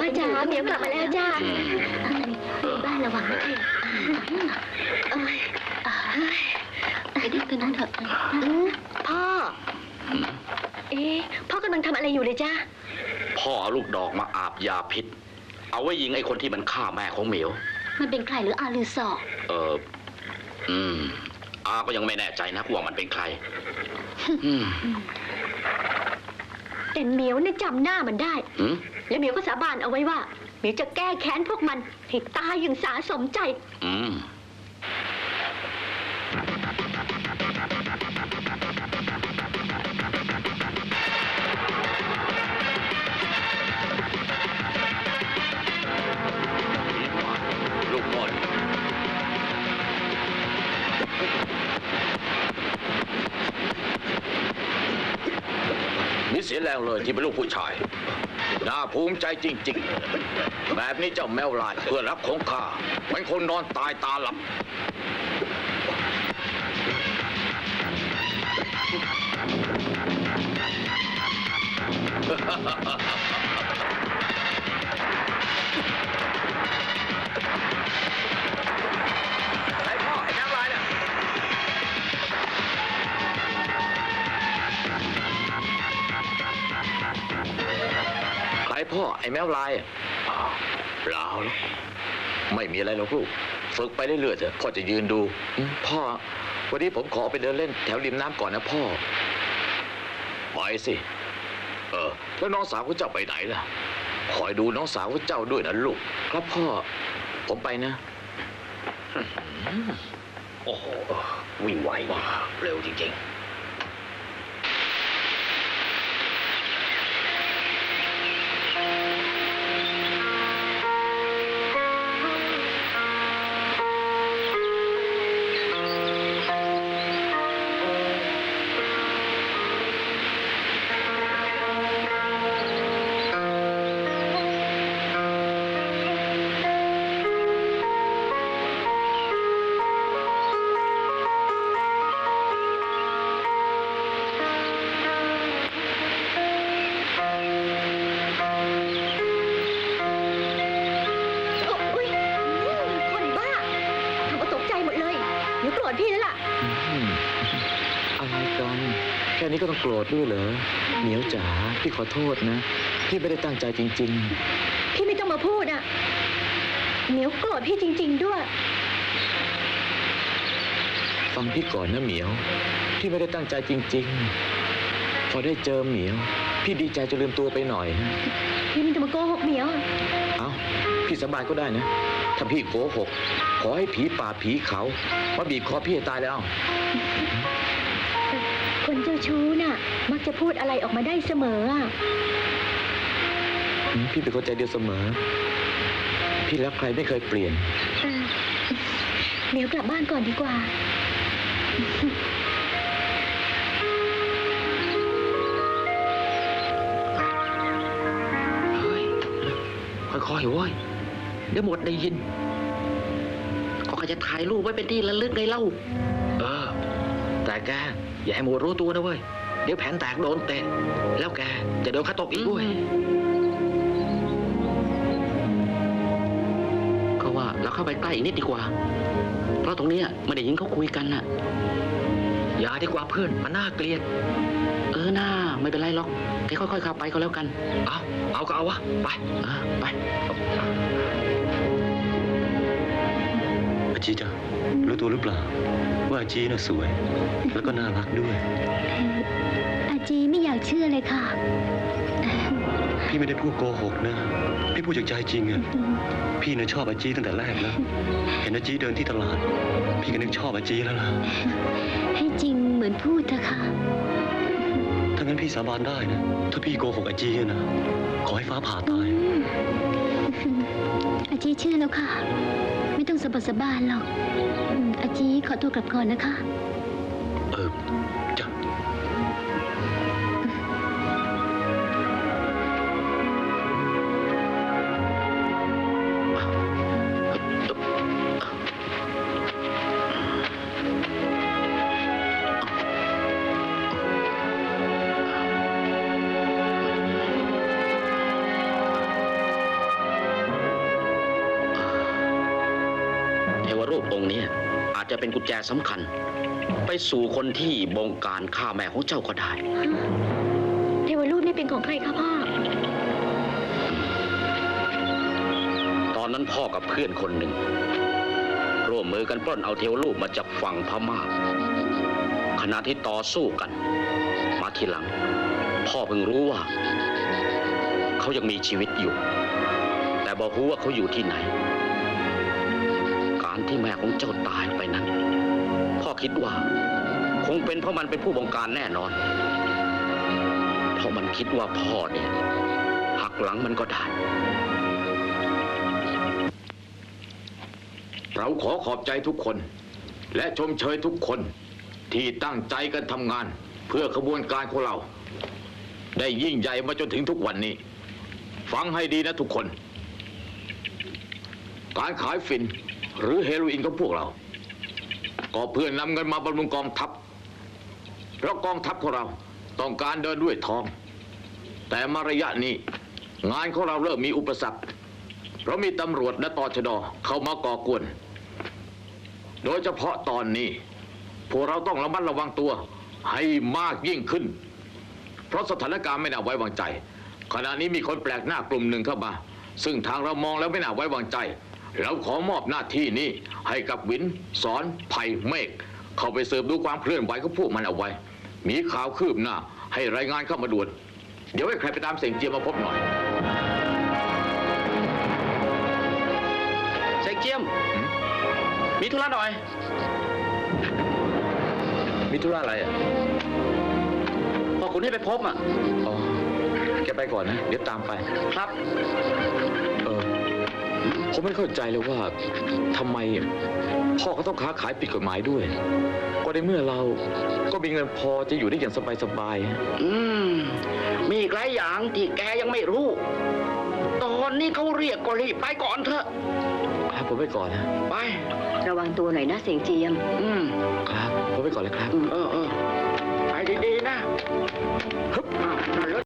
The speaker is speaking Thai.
พ่อจ๋าเหมียวกลับมาแล้วจ้าบ้านระวังนะเธอเอ้ยไปดิ้นตัวนั้นเถอะอืมพ่อ เอ๊ะพ่อกำลังทำอะไรอยู่เลยจ้าพ่อเอาลูกดอกมาอาบยาพิษ เอาไว้ยิงไอ้คนที่มันฆ่าแม่ของเหมียว มันเป็นใครหรืออาลือสอเอออืมอาก็ยังไม่แน่ใจนะว่ามันเป็นใครอืม แต่เหมียวเนี่ยจำหน้ามันได้อืมและเหมียวก็สาบานเอาไว้ว่าเหมียวจะแก้แค้นพวกมันให้ตายอย่างสาสมใจ อืม แรงเลยที่เป็นลูกผู้ชาย น่าภูมิใจจริง ๆ แบบนี้เจ้าแมวลายเพื่อรับของข้าเป็นคนนอนตายตาหลับไอ้ ใครพ่อไอ้แมวลายอะอ้าวเปล่าหรอกไม่มีอะไรหรอกลูกฝึกไปเรื่อยๆเถอะพ่อจะยืนดูอืมพ่อ วันนี้ผมขอไปเดินเล่นแถวริมน้ำก่อนนะพ่อ ไปสิ เออ แล้วน้องสาวของเจ้าไปไหนล่ะ คอยดูน้องสาวของเจ้าด้วยนะลูก ครับพ่อ ผมไปนะ โอ้โหวิ่งไวเร็วจริงๆ แค่นี้ก็ต้องโกรธด้วยเหรอเหมียวจ๋าพี่ขอโทษนะ พี่ไม่ได้ตั้งใจจริง พี่ไม่ต้องมาพูดอะเหมียวโกรธพี่จริง ๆ ด้วย ๆ ฟังพี่ก่อนนะเหมียว พี่ไม่ได้ตั้งใจจริง ๆ พอได้เจอเหมียว พี่ดีใจจนลืมตัวไปหน่อยนะ พี่มันจะมาโกหกเหมียวเอ้าพี่สบายก็ได้นะ ถ้าพี่โกหก ขอให้ผีป่าผีเขามาบีบคอพี่ให้ตายแล้วคนเจ้า ชู้น่ะ มักจะพูดอะไรออกมาได้เสมออะอืมพี่เป็นคนใจเดียวเสมอ พี่รักใครไม่เคยเปลี่ยน เออเหมียวกลับบ้านก่อนดีกว่า เฮ้ยค่อยๆเว้ยเดี๋ยวหมดได้ยิน ก็จะถ่ายรูปไว้เป็นที่ระลึกไงเล่าเออ แต่แก อย่าให้หมดรู้ตัวนะเว้ย เดี๋ยวแผนแตกโดนเตะ แล้วแกจะโดนข้าตกอีกด้วย ก็ว่าเราเข้าไปใกล้อีกนิดดีกว่า เพราะตรงเนี้ยไม่ได้ยินเขาคุยกันน่ะ อย่าดีกว่าเพื่อนมันน่าเกลียด เออหน้าไม่เป็นไรหรอก แกค่อยๆเข้าไปก็แล้วกัน เอาเอาก็เอาวะ ไปอะไปอาจีจ้ะ รู้ตัวหรือเปล่า ว่าอาจีน่ะสวย แล้วก็น่ารักด้วย อาจีไม่อยากเชื่อเลยค่ะ พี่ไม่ได้พูดโกหกนะ พี่พูดจากใจจริงอะพี่น่ะชอบอาจีตั้งแต่แรกแล้ว เห็นอาจีเดินที่ตลาด พี่ก็นึกชอบอาจีแล้วล่ะ ให้จริงเหมือนพูดเถอะค่ะ ถ้างั้นพี่สาบานได้นะ ถ้าพี่โกหกอาจีอะนะ ขอให้ฟ้าผ่าตาย อาจีเชื่อแล้วค่ะ ไม่ต้องสะบัดสะบานหรอก จีขอตัวกลับก่อนนะคะ เออ จจะเป็นกุญแจสำคัญ ไปสู่คนที่บงการฆ่าแม่ของเจ้าก็ได้ เทวรูปนี่เป็นของใครคะพ่อ ตอนนั้นพ่อกับเพื่อนคนหนึ่ง ร่วมมือกันปล้นเอาเทวรูปมาจากฝั่งพม่าขณะที่ต่อสู้กัน มาทีหลัง พ่อเพิ่งรู้ว่า เขายังมีชีวิตอยู่ แต่บอกรู้ว่าเขาอยู่ที่ไหนการ ที่แม่ของเจ้าตายไปนั้น พ่อคิดว่า คงเป็นเพราะมันเป็นผู้บงการแน่นอน เพราะมันคิดว่าพ่อเนี่ยหักหลังมันก็ได้ เราขอขอบใจทุกคน และชมเชยทุกคนที่ตั้งใจกันทำงาน เพื่อขบวนการของเรา ได้ยิ่งใหญ่มาจนถึงทุกวันนี้ ฟังให้ดีนะทุกคน การขายฝิ่น หรือเฮโรอีนของพวกเรา ก็เพื่อนำเงินมาบำรุงกองทัพ เพราะกองทัพของเราต้องการเดินด้วยทอง แต่มาระยะนี้ งานของเราเริ่มมีอุปสรรค เพราะมีตำรวจและตชดเข้ามาก่อกวน โดยเฉพาะตอนนี้ พวกเราต้องระมัดระวังตัวให้มากยิ่งขึ้น เพราะสถานการณ์ไม่น่าไว้วางใจ ขณะนี้มีคนแปลกหน้ากลุ่มหนึ่งเข้ามา ซึ่งทางเรามองแล้วไม่น่าไว้วางใจ เราขอมอบหน้าที่นี้ให้กับวินสอนไผ่เมฆเข้าไปสืบดูความเคลื่อนไหวของพวกมันเอาไว้ มีข่าวคืบหน้า ให้รายงานเข้ามาด่วนเดี๋ยวให้ใครไปตามเสียงเจียมมาพบหน่อย เสกเจียม มีธุระหน่อย มีธุระอะไรอะพ่อคุณให้ไปพบอะ อ๋อ แกไปก่อนนะ เดี๋ยวตามไป ครับเออ ผมไม่เข้าใจเลยว่าทำไมพ่อเขาต้องค้าขายผิดกฎหมายด้วย ก็ในเมื่อเราก็มีเงินพอจะอยู่ได้อย่างสบายสบายอืม มีอีกหลายอย่างที่แกยังไม่รู้ ตอนนี้เขาเรียกก็รีบไปก่อนเถอะครับผมไปก่อนนะไป ระวังตัวหน่อยนะเสียงเจียม อืม ครับผมไปก่อนเลยครับ เออเออไปดีๆนะฮึบ